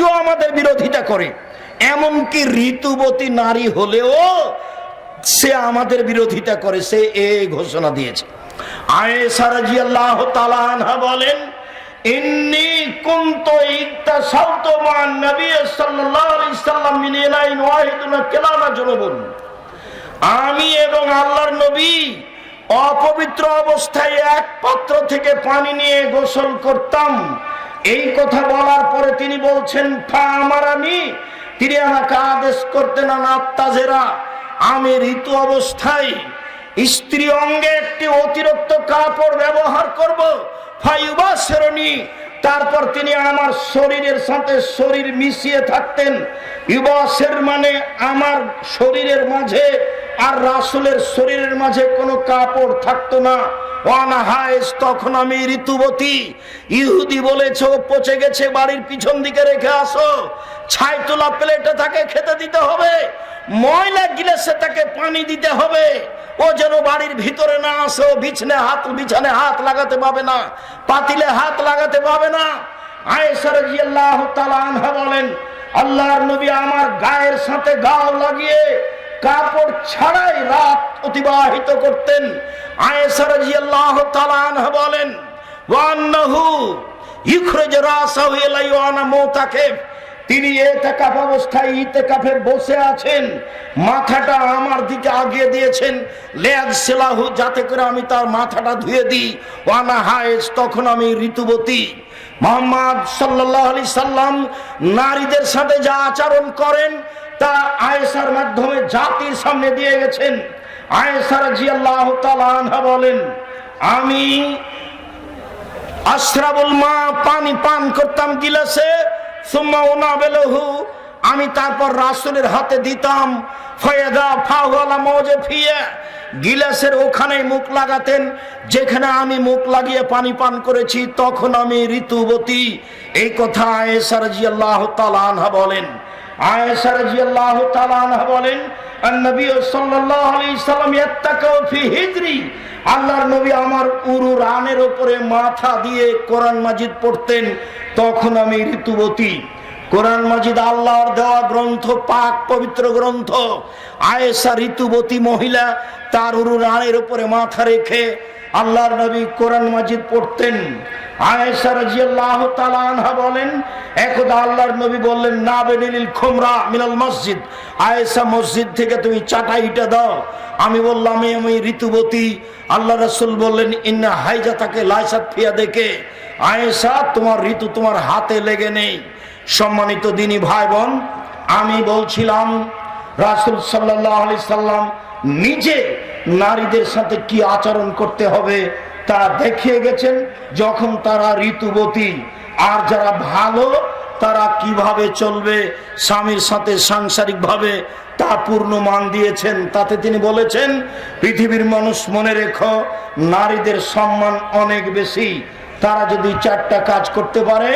ব্যক্তিও আমাদের বিরোধিতা করে, এমনকি ঋতুবতী নারী হলেও সে আমাদের বিরোধিতা করে, সে এ ঘোষণা দিয়েছে। আমি এবং আল্লাহর নবী অপবিত্র অবস্থায় এক পাত্র থেকে পানি নিয়ে গোসল করতাম। এই কথা বলার পরে বলছেন আমি তিনি আমাকে আদেশ করতেন আত্মাজেরা আমি ঋতু অবস্থায় স্ত্রী অঙ্গে একটি অতিরিক্ত কাপড় ব্যবহার করব। ফাইবা সেরনি তারপর তিনি আমার শরীরের সাথে শরীর মিশিয়ে থাকতেন। ইবাসের মানে আমার শরীরের মাঝে আর রাসুলের শরীরের মাঝে কোনো কাপড় থাকতো না। অনাহায়েস তখন আমি ঋতুবতী। ইহুদি বলেছে পচে গেছে, বাড়ির পিছন দিকে রেখে আসো। ছাই তোলা প্লেটে তাকে খেতে দিতে হবে। ময়লা গিলাসে তাকে পানি দিতে হবে। ও যেন বাড়ির ভিতরে না আসে, ও বিছনে হাত, বিছানে হাত লাগাতে পাবে না, পাতিলে হাত লাগাতে পাবে না। বলেন, আল্লাহর নবী আমার গায়ের সাথে গাও লাগিয়ে কাপড় ছাড়াই রাত অতিবাহিত করতেন। বলেন ইখরাজ রাসাহু ইলাইহি ওয়া আনা মুতাকিফ তিনি এতেকাফ অবস্থায় ইতেকাফে বসে আছেন। মাথাটা আমার দিকে আগিয়ে দিয়েছেন। লেজ সেলাহু, যাতে করে আমি তার মাথাটা ধুয়ে দিই। ওয়ানা হায়েস, তখন আমি ঋতুবতী। মোহাম্মদ সাল্লাহ আলি সাল্লাম নারীদের সাথে যা আচরণ করেন, তা আয়েসার মাধ্যমে জাতির সামনে দিয়ে গেছেন। আয়েসার আল্লাহ আনহা বলেন, আমি আশরাবুল মা পানি পান করতাম গিলাসে বেলহু আমি তারপর রাসুলের হাতে দিতাম। ফয়েদা ফিয়ে, গিলাসের ওখানে মুখ লাগাতেন। যেখানে আমি মুখ লাগিয়ে পানি পান করেছি, তখন আমি ঋতুবতী। এই কথা আয়েসার আনহা বলেন। আয়েসার রাদিয়াল্লাহু বলেন হিজরি। আল্লাহর নবী আমার রানের মাথা দিয়ে কোরআন মাজিদ পড়তেন তখন আমি ঋতুবতী। কোরআন মাজিদ আল্লাহর দেওয়া গ্রন্থ, পাক পবিত্র গ্রন্থ। আয়েশা ঋতুবতী মহিলা তার উরু রানের উপরে মাথা রেখে আল্লাহর নবী কোরআন মাজিদ পড়তেন। আয়েশা আনহা বলেন আল্লাহর নবী বললেন, না মসজিদ। আয়েশা, মসজিদ থেকে তুমি দাও। আমি বললাম ঋতুবতী। আল্লাহ রাসূল বললেন, ইন্না হাইজা তাকে লাইসাত ফিয়া দেখে। আয়েশা, তোমার ঋতু তোমার হাতে লেগে নেই। সম্মানিত দিনী ভাই বোন আমি বলছিলাম, রাসূল আলাইহি সাল্লাম নিজে নারীদের সাথে কি আচরণ করতে হবে তা দেখিয়ে গেছেন, যখন তারা ঋতুবতী। আর যারা ভালো, তারা কীভাবে চলবে, স্বামীর সাথে সাংসারিকভাবে তা পূর্ণ মান দিয়েছেন, তাতে তিনি বলেছেন, পৃথিবীর মানুষ মনে রেখো, নারীদের সম্মান অনেক বেশি। তারা যদি চারটা কাজ করতে পারে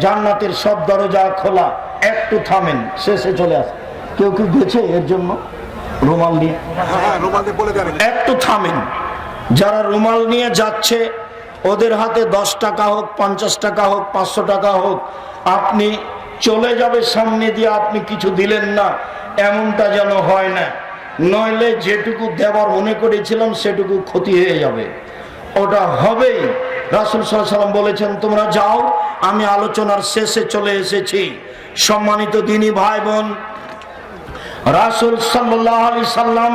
জান্নাতের সব দরজা খোলা। একটু থামেন শেষে চলে আসে কেউ কি গেছে এর জন্য? রুমাল নিয়ে। হ্যাঁ একটু থামেন। যারা রুমাল নিয়ে যাচ্ছে ওদের হাতে দশ টাকা হোক পঞ্চাশ টাকা হোক পাঁচশো টাকা হোক আপনি চলে যাবে সামনে দিয়ে আপনি কিছু দিলেন না এমনটা যেন হয় না। নইলে যেটুকু দেওয়ার মনে করেছিলাম সেটুকু ক্ষতি হয়ে যাবে। ওটা হবেই। রাসুল সাল্লাম বলেছেন, তোমরা যাও, আমি আলোচনার শেষে চলে এসেছি। সম্মানিত দিনী ভাই বোন রাসুল সাল্লাহ সাল্লাম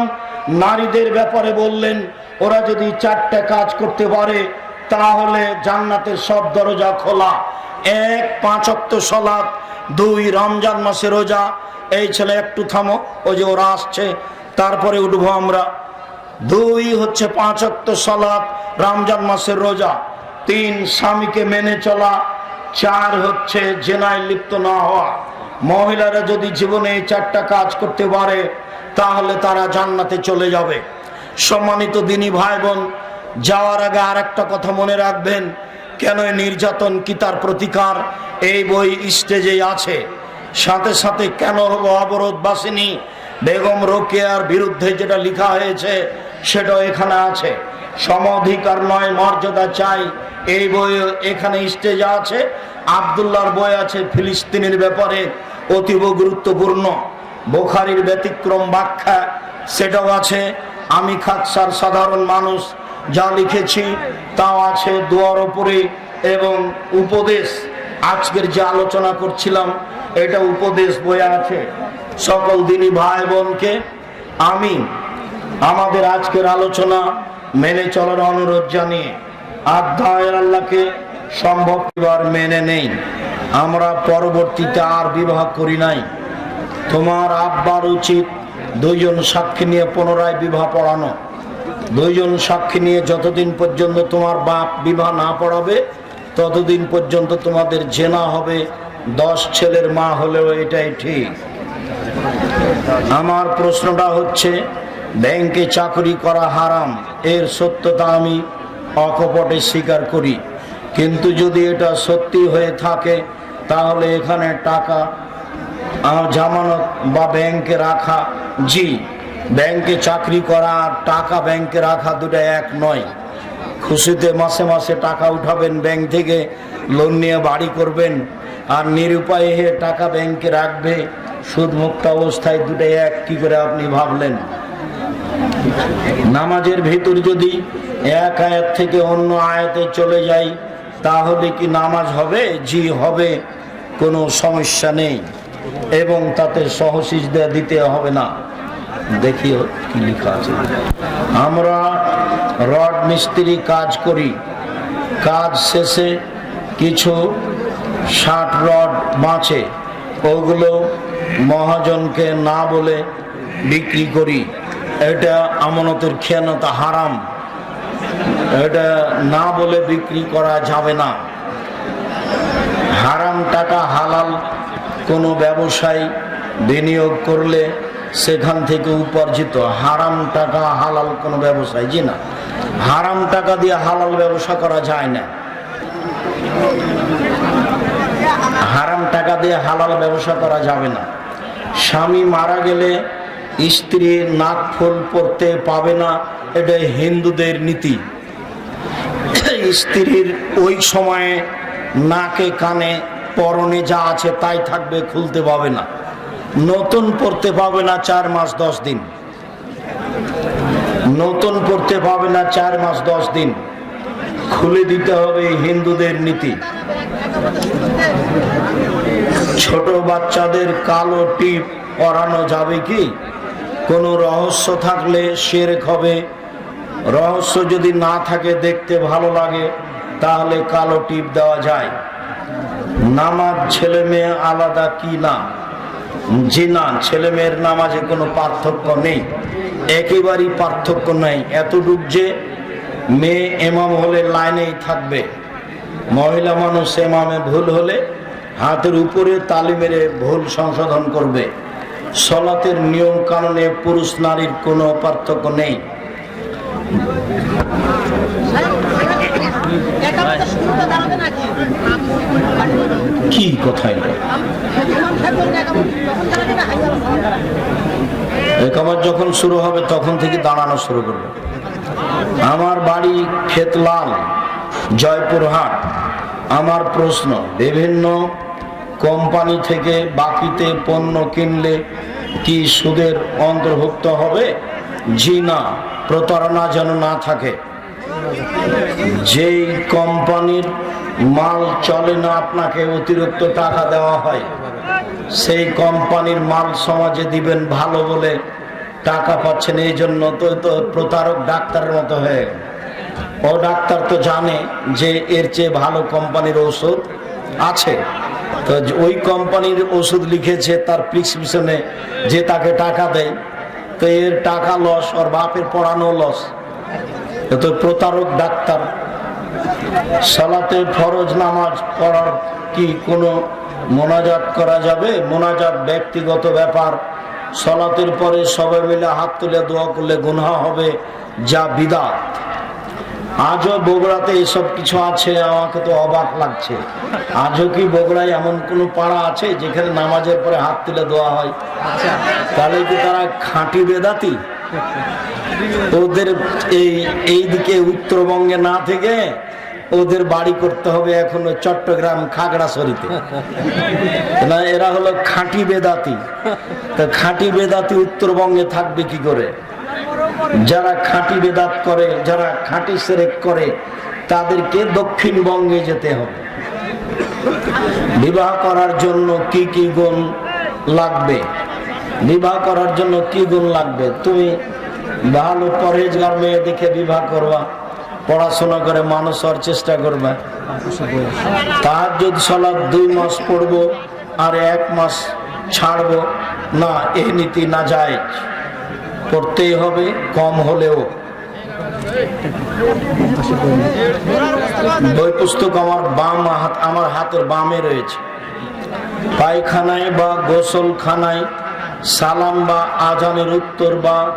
নারীদের ব্যাপারে বললেন, ওরা যদি চারটে কাজ করতে পারে, তাহলে জান্নাতের সব দরজা খোলা। এক, পাঁচ অক্ত সলাৎ দুই, রমজান মাসে রোজা। এই ছেলে, একটু থামো, ওই যে ওরা আসছে, তারপরে উঠবো আমরা। দুই হচ্ছে পাঁচ অক্ত সলাৎ রমজান মাসের রোজা। তিন স্বামীকে মেনে চলা, চার হচ্ছে জেনায় লিপ্ত না হওয়া। মহিলারা যদি জীবনে এই চারটা কাজ করতে পারে, তাহলে তারা জান্নাতে চলে যাবে। সম্মানিত দিনী ভাই বোন যাওয়ার আগে আর একটা কথা মনে রাখবেন, কেন নির্যাতন কি তার প্রতিকার? এই বই স্টেজে আছে। সাথে সাথে কেন হলো অবরোধ বাসিনী বেগম রোকেয়ার বিরুদ্ধে যেটা লিখা হয়েছে, সেটাও এখানে আছে। সম অধিকার নয়, মর্যাদা চাই। এই বই এখানে স্টেজে আছে আবদুল্লার বই আছে ফিলিস্তিনের ব্যাপারে অতীব গুরুত্বপূর্ণ। বোখারির ব্যতিক্রম ব্যাখ্যা সেটাও আছে। আমি খাকসার সাধারণ মানুষ, যা লিখেছি তাও আছে দুয়ার ওপরে এবং উপদেশ। আজকের যে আলোচনা করছিলাম, এটা উপদেশ বইয়ে আছে। সকল দিনই ভাই বোনকে আমি, আমাদের আজকের আলোচনা মেনে চলার অনুরোধ জানিয়ে আধ্যায়ের আল্লাহকে সম্ভব মেনে নেই। আমরা পরবর্তীতে আর বিবাহ করি নাই। তোমার আব্বার উচিত দুইজন সাক্ষী নিয়ে পুনরায় বিবাহ পড়ানো। দুইজন সাক্ষী নিয়ে যতদিন পর্যন্ত তোমার বাপ বিবাহ না পড়াবে, ততদিন পর্যন্ত তোমাদের জেনা হবে, দশ ছেলের মা হলেও এটাই ঠিক। আমার প্রশ্নটা হচ্ছে, ব্যাংকে চাকরি করা হারাম। এর সত্যতা আমি অকপটে স্বীকার করি। কিন্তু যদি এটা সত্যি হয়ে থাকে, তাহলে এখানে টাকা জামানত বা ব্যাংকে রাখা, জি, ব্যাংকে চাকরি করা আর টাকা ব্যাংকে রাখা দুটো এক নয়। খুশিতে মাসে মাসে টাকা উঠাবেন, ব্যাংক থেকে লোন নিয়ে বাড়ি করবেন, আর নিরুপায় হয়ে টাকা ব্যাংকে রাখবে, সুদমুক্ত অবস্থায় দুটো এক, কি করে আপনি ভাবলেন? নামাজের ভিতর যদি এক আয়াত থেকে অন্য আয়াতে চলে যাই, তাহলে কি নামাজ হবে? জি, হবে। কোনো সমস্যা নেই। এবং তাতে সহসিজদা দিতে হবে না। দেখিও কি লেখা আছে। আমরা রড মিস্ত্রি কাজ করি। কাজ শেষে কিছু ষাট রড বাঁচে। ওগুলো মহাজনকে না বলে বিক্রি করি। এটা আমানতের খেয়ানতা হারাম। এটা না বলে বিক্রি করা যাবে না। হারাম টাকা হালাল কোনো ব্যবসায় বিনিয়োগ করলে সেখান থেকে উপার্জিত হারাম টাকা হালাল কোনো ব্যবসায়, জি না। হারাম টাকা দিয়ে হালাল ব্যবসা করা যায় না। হারাম টাকা দিয়ে হালাল ব্যবসা করা যাবে না। স্বামী মারা গেলে স্ত্রী নাক ফুল পরতে পাবে না এটা হিন্দুদের নীতি। স্ত্রীর ওই সময়ে নাকে কানে পরনে যা আছে তাই থাকবে, খুলতে পাবে না। নতুন পড়তে পাবে না চার মাস দশ দিন। নতুন পড়তে পাবে না চার মাস দশ দিন। খুলে দিতে হবে হিন্দুদের নীতি। ছোট বাচ্চাদের কালো টিপ পরানো যাবে কি? কোনো রহস্য থাকলে শেরেক হবে। রহস্য যদি না থাকে, দেখতে ভালো লাগে, তাহলে কালো টিপ দেওয়া যায়। নামাজ ছেলে মেয়ে আলাদা কি না? জি না, ছেলে মেয়ের নামাজে কোনো পার্থক্য নেই। একেবারেই পার্থক্য নেই। এতটুক যে মেয়ে এমাম হলে লাইনেই থাকবে। মহিলা মানুষ এমামে ভুল হলে হাতের উপরে তালি মেরে ভুল সংশোধন করবে। সলাতের নিয়ম কানুনে পুরুষ নারীর কোনো পার্থক্য নেই। কি হাইয়া একামত যখন শুরু হবে, তখন থেকে দাঁড়ানো শুরু করবে। আমার বাড়ি খেতলাল জয়পুরহাট। আমার প্রশ্ন, বিভিন্ন কোম্পানি থেকে বাকিতে পণ্য কিনলে কি সুদের অন্তর্ভুক্ত হবে? জি না, প্রতারণা যেন না থাকে। যেই কোম্পানির মাল চলে না, আপনাকে অতিরিক্ত টাকা দেওয়া হয়, সেই কোম্পানির মাল সমাজে দিবেন ভালো বলে টাকা পাচ্ছেন, এই জন্য তো তো প্রতারক ডাক্তারের মতো হয়ে। ও ডাক্তার তো জানে যে এর চেয়ে ভালো কোম্পানির ওষুধ আছে। তো ওই কোম্পানির ওষুধ লিখেছে, তার প্রিসক্রিপশনে যে তাকে টাকা দেয়, তো এর টাকা লস ওর বাপের পড়ানো লস তো প্রতারক ডাক্তার। সালাতে ফরজ নামাজ পড়ার কি কোনো মোনাজাত করা যাবে? মোনাজাত ব্যক্তিগত ব্যাপার। সলাতের পরে সবাই মিলে হাত তুলে দোয়া করলে গুনহা হবে, যা বিদাত। আজও বগুড়াতে এসব কিছু আছে আমাকে তো অবাক লাগছে। আজও কি বগুড়ায় এমন কোনো পাড়া আছে যেখানে নামাজের পরে হাত তুলে দেওয়া হয়? তাহলে কি তারা খাঁটি বেদাতি? ওদের এই এই দিকে উত্তরবঙ্গে না থেকে ওদের বাড়ি করতে হবে এখনও চট্টগ্রাম খাগড়াছড়িতে। না এরা হলো খাঁটি বেদাতি। তা খাঁটি বেদাতি উত্তরবঙ্গে থাকবে কি করে? যারা খাঁটি বেদাত করে, যারা খাঁটি সেরেক করে, তাদেরকে দক্ষিণবঙ্গে যেতে হবে। বিবাহ করার জন্য কি কি গুণ লাগবে? বিবাহ করার জন্য কি গুণ লাগবে? তুমি ভালো পরহেজগার মেয়ে দেখে বিবাহ করবা, পড়াশোনা করে মানুষ হওয়ার চেষ্টা করবে। তার যদি সলাপ দুই মাস পড়ব আর এক মাস ছাড়বো, না এ নীতি না যায়। পড়তেই হবে, কম হলেও। বই পুস্তক আমার বাম হাত, আমার হাতের বামে রয়েছে। পায়খানায় বা গোসলখানায় সালাম বা আজানের উত্তর বা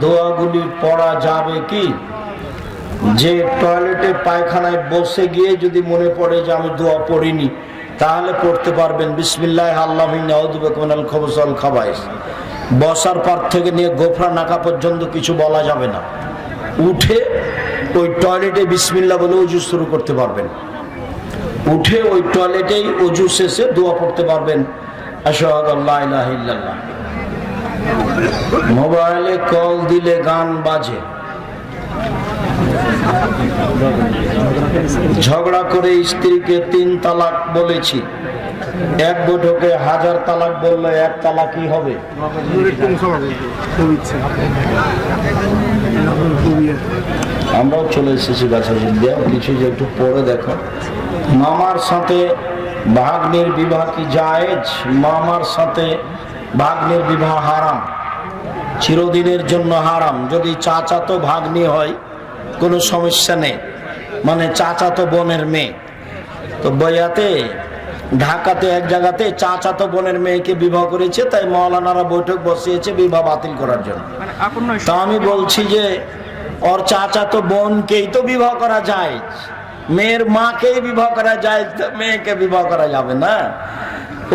দোয়াগুলি পড়া যাবে কি? যে টয়লেটে পায়খানায় বসে গিয়ে যদি মনে পড়ে যে আমি দোয়া পড়িনি, তাহলে পড়তে পারবেন। বিসমিল্লাহ আল্লাহ খবসল খাবাইস। বসার পর থেকে নিয়ে গোফরা নাকা পর্যন্ত কিছু বলা যাবে না। উঠে ওই টয়লেটে বিসমিল্লা বলে উজু শুরু করতে পারবেন। উঠে ওই টয়লেটেই অজু শেষে দোয়া পড়তে পারবেন। মোবাইলে কল দিলে গান বাজে। ঝগড়া করে স্ত্রীকে তিন তালাক বলেছি। এক বৈঠকে হাজার তালাক বললে এক তালাকই হবে? আমরাও চলে এসেছি গাছের দিয়ে কিছু যে একটু পরে দেখো। মামার সাথে ভাগ্নের বিবাহ কি জায়েজ? মামার সাথে ভাগ্নের বিবাহ হারাম। চিরদিনের জন্য হারাম। যদি চাচা তো ভাগ্নি হয়, কোনো সমস্যা নেই। মানে চাচা তো বোনের মেয়ে। তো বইয়াতে ঢাকাতে এক জায়গাতে চাচাতো বোনের মেয়েকে বিবাহ করেছে তাই মৌলানারা বৈঠক বসিয়েছে বিবাহ বাতিল করার জন্য। তা আমি বলছি যে ওর চাচাতো বোনকেই তো বিবাহ করা যায় মেয়ের মাকেই বিবাহ করা যায় তো মেয়েকে বিবাহ করা যাবে না।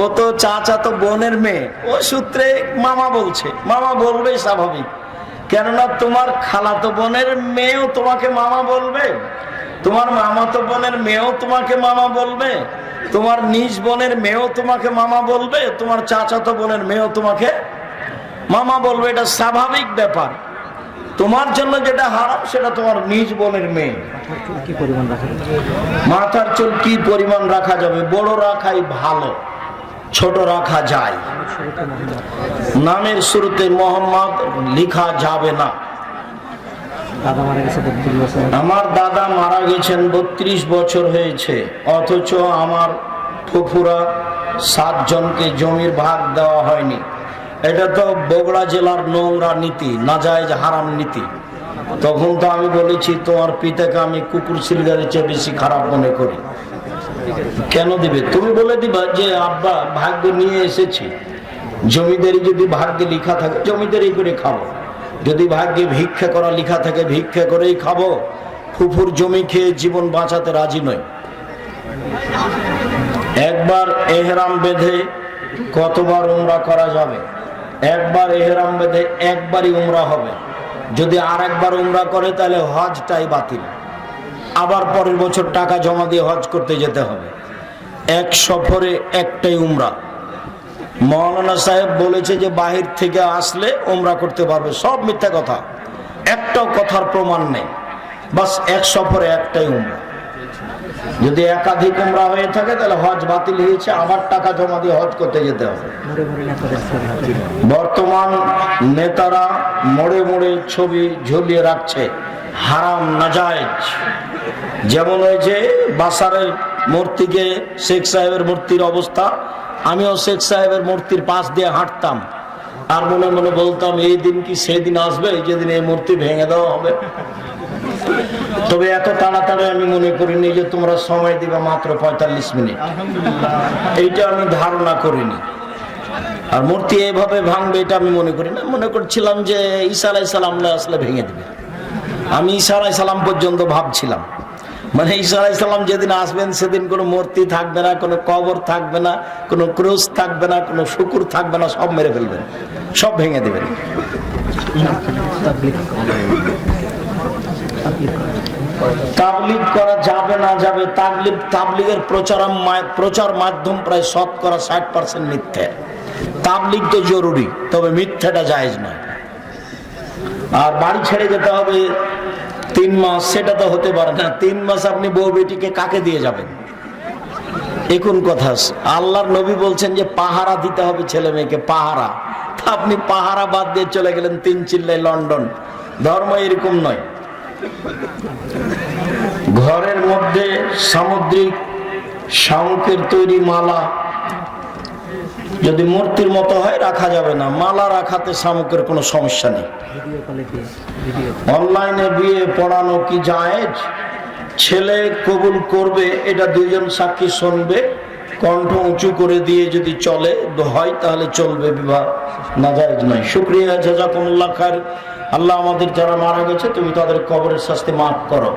ও তো চাচা তো বোনের মেয়ে ও সূত্রে মামা বলছে মামা বলবেই স্বাভাবিক। কেননা তোমার খালাতো বোনের মেয়েও তোমাকে মামা বলবে তোমার মামাতো বোনের মেয়েও তোমাকে মামা বলবে? তোমার নিজ বোনের মেয়েও তোমাকে মামা বলবে? তোমার চাচাতো বোনের মেয়েও তোমাকে মামা বলবে? এটা স্বাভাবিক ব্যাপার। তোমার জন্য যেটা হারাম, সেটা তোমার নিজ বোনের মেয়ে। মাথার চুল কি পরিমাণ রাখা যাবে? বড় রাখাই ভালো ছোট রাখা যায়। নামের শুরুতে মোহাম্মদ লিখা যাবে না দাদা মারা গেছে বত্রিশ বছর আমার দাদা মারা গেছেন, বত্রিশ বছর হয়েছে। অথচ আমার ফুফুরা সাতজনকে জমির ভাগ দেওয়া হয়নি। এটা তো বগুড়া জেলার নোংরা নীতি, নাজায়জ হারাম নীতি। তখন তো আমি বলেছি, তোমার পিতাকে আমি কুকুর সিলগারের চেয়ে বেশি খারাপ মনে করি। কেন দিবে? তুমি বলে দিবা যে, আব্বা, ভাগ্য নিয়ে এসেছি। জমিদারি যদি ভাগ্যে লিখা থাকে, জমিদারি করে খাব। যদি ভাগ্যে ভিক্ষা করা লেখা থাকে, ভিক্ষা করেই খাব। ফুফুর জমি খেয়ে জীবন বাঁচাতে রাজি নয় একবার এহরাম বেঁধে কতবার উমরা করা যাবে? একবার এহরাম বেঁধে একবারই উমরা হবে। যদি আর একবার উমরা করে, তাহলে হজটাই বাতিল। আবার পরের বছর টাকা জমা দিয়ে হজ করতে যেতে হবে। এক সফরে একটাই উমরা। মৌলানা সাহেব বলেছে যে বাহির থেকে আসলে ওমরা করতে পারবে। সব মিথ্যা কথা। একটাও কথার প্রমাণ নেই। বাস এক সফরে একটাই উমরা। যদি একাধিক উমরা হয়ে থাকে, তাহলে হজ বাতিল হয়েছে। আবার টাকা জমা দিয়ে হজ করতে যেতে হবে। বর্তমান নেতারা মোড়ে মোড়ে ছবি ঝুলিয়ে রাখছে। হারাম, নাজায়েজ। যেমন হয়েছে বাসারের মূর্তিকে শেখ সাহেবের মূর্তির অবস্থা আমিও শেখ সাহেবের মূর্তির পাশ দিয়ে হাঁটতাম। আর মনে মনে বলতাম এই দিন কি সেদিন আসবে? যেদিন এই মূর্তি ভেঙে দেওয়া হবে। তবে এত তাড়াতাড়ি আমি মনে করিনি যে তোমরা সময় দিবা মাত্র পঁয়তাল্লিশ মিনিট। এইটা আমি ধারণা করিনি। আর মূর্তি এভাবে ভাঙবে এটা আমি মনে করি না মনে করছিলাম যে ঈসা আলাই সালাম আসলে ভেঙে দেবে। আমি ঈসা আলাই সালাম পর্যন্ত ভাবছিলাম। মানে ঈসা যেদিন আসবেন, সেদিন কোনো মূর্তি থাকবে না, কোনো কবর থাকবে না, কোনো ক্রুশ থাকবে না, কোনো শুকুর থাকবে না, সব মেরে ফেলবেন। সব ভেঙে দেবেন। করে। যাবে না যাবে প্রচার মাধ্যম প্রায় ষাট পার্সেন্ট মিথ্যে। তো জরুরি, তবে আর বাড়ি ছেড়ে যেতে হবে তিন মাস সেটা তো হতে পারে না। তিন মাস আপনি বউ বেটিকে কাকে দিয়ে যাবেন? এখন কথা আল্লাহর নবী বলছেন যে পাহারা দিতে হবে ছেলে মেয়েকে, পাহারা। আপনি পাহারা বাদ দিয়ে চলে গেলেন তিন চিল্লাই লন্ডন। ধর্ম এরকম নয়। ঘরের মধ্যে সামুদ্রিক শামুকের তৈরি মালা যদি মূর্তির মতো হয়, রাখা যাবে না। মালা রাখাতে শামুকের কোনো সমস্যা নেই। অনলাইনে বিয়ে পড়ানো কি জায়েজ? ছেলে কবুল করবে, এটা দুজন সাক্ষী শুনবে, কণ্ঠ উঁচু করে দিয়ে যদি চলে হয় তাহলে চলবে বিবাহ। না জায়েজ নয়। শুক্রিয়া, জাজাকুমুল্লাহ খার আল্লাহ আমাদের যারা মারা গেছে, তুমি তাদের কবরের শাস্তি মাফ করো।